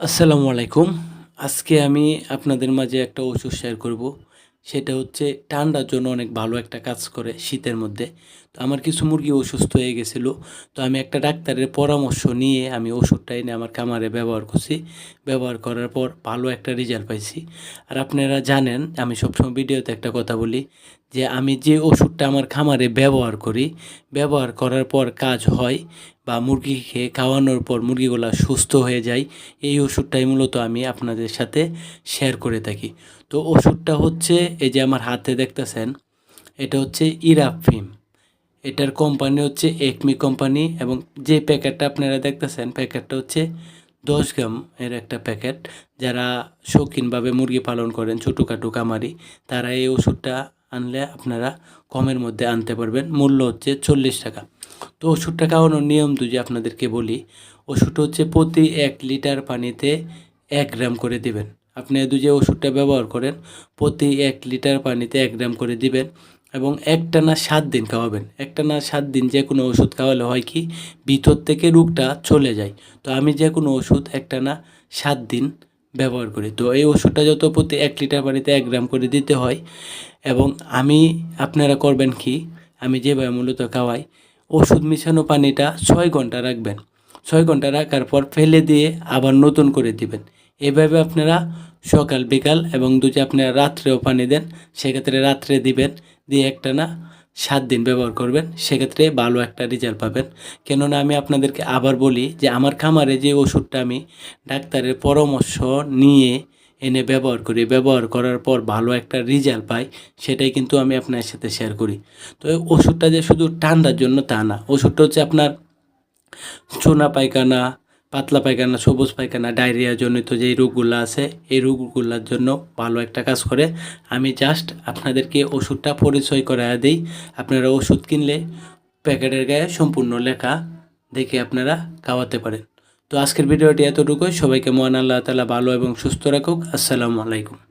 আসসালামু আলাইকুম। আজকে আমি আপনাদের মাঝে একটা ওষুধ শেয়ার করব। সেটা হচ্ছে ঠান্ডার জন্য অনেক ভালো একটা কাজ করে শীতের মধ্যে। তো আমার কিছু মুরগি অসুস্থ হয়ে গেছিল। তো আমি একটা ডাক্তারের পরামর্শ নিয়ে আমি ওষুধটা এনে আমার খামারে ব্যবহার করছি। ব্যবহার করার পর ভালো একটা রেজাল্ট পাইছি। আর আপনারা জানেন, আমি সবসময় ভিডিওতে একটা কথা বলি যে আমি যে ওষুধটা আমার খামারে ব্যবহার করি, ব্যবহার করার পর কাজ হয় বা মুরগিকে খাওয়ানোর পর মুরগিগুলা সুস্থ হয়ে যায়, এই ওষুধটাই মূলত আমি আপনাদের সাথে শেয়ার করে থাকি। তো ওষুধটা হচ্ছে এই যে আমার হাতে দেখতেছেন, এটা হচ্ছে ইরাফিম এটার কোম্পানি হচ্ছে একমি কোম্পানি এবং যে প্যাকেটটা আপনারা দেখতেছেন, প্যাকেটটা হচ্ছে দশ গ্রাম এর একটা প্যাকেট। যারা শৌখিনভাবে মুরগি পালন করেন, ছোটোখাটো কামারি তারা এই ওষুধটা আনলে আপনারা কমের মধ্যে আনতে পারবেন। মূল্য হচ্ছে চল্লিশ টাকা। তো ওষুধটা খাওয়ানোর নিয়ম যদি আপনাদেরকে বলি ওষুধটা হচ্ছে প্রতি এক লিটার পানিতে এক গ্রাম করে দিবেন। আপনি দু যে ওষুধটা ব্যবহার করেন, প্রতি এক লিটার পানিতে এক গ্রাম করে দিবেন এবং একটা না সাত দিন খাওয়াবেন। একটা না সাত দিন যে কোনো ওষুধ খাওয়ালে হয় কি, ভিতর থেকে রোগটা চলে যায়। তো আমি যে কোনো ওষুধ একটা না সাত দিন ব্যবহার করি। তো এই ওষুধটা যত প্রতি এক লিটার পানিতে এক গ্রাম করে দিতে হয় এবং আমি, আপনারা করবেন কি, আমি যেভাবে মূলত খাওয়াই, ওষুধ মিশানো পানিটা ছয় ঘণ্টা রাখবেন। ছয় ঘণ্টা রাখার পর ফেলে দিয়ে আবার নতুন করে দিবেন। এভাবে আপনারা সকাল, বিকাল এবং দুটি আপনারা রাত্রেও পানি দেন, সেক্ষেত্রে রাত্রে দিবেন, দিয়ে একটা না সাত দিন ব্যবহার করবেন, সেক্ষেত্রে ভালো একটা রেজাল্ট পাবেন। কেননা আমি আপনাদেরকে আবার বলি যে, আমার খামারে যে ওষুধটা আমি ডাক্তারের পরামর্শ নিয়ে এনে ব্যবহার করি, ব্যবহার করার পর ভালো একটা রেজাল্ট পাই, সেটাই কিন্তু আমি আপনার সাথে শেয়ার করি। তো ওষুধটা যে শুধু ঠান্ডার জন্য তা না, ওষুধটা হচ্ছে আপনার চোনা পায়খানা পাতলা পায়খানা, সবুজ পায়খানা, ডায়রিয়া জনিত যেই রোগগুলো আছে, এই রোগগুলোর জন্য ভালো একটা কাজ করে। আমি জাস্ট আপনাদেরকে ওষুধটা পরিচয় করায় দিই। আপনারা ওষুধ কিনলে প্যাকেটের গায়ে সম্পূর্ণ লেখা দেখে আপনারা খাওয়াতে পারেন। তো আজকের ভিডিওটি এতটুকুই। সবাইকে মহান আল্লাহ তালা ভালো এবং সুস্থ রাখুক। আসসালামু আলাইকুম।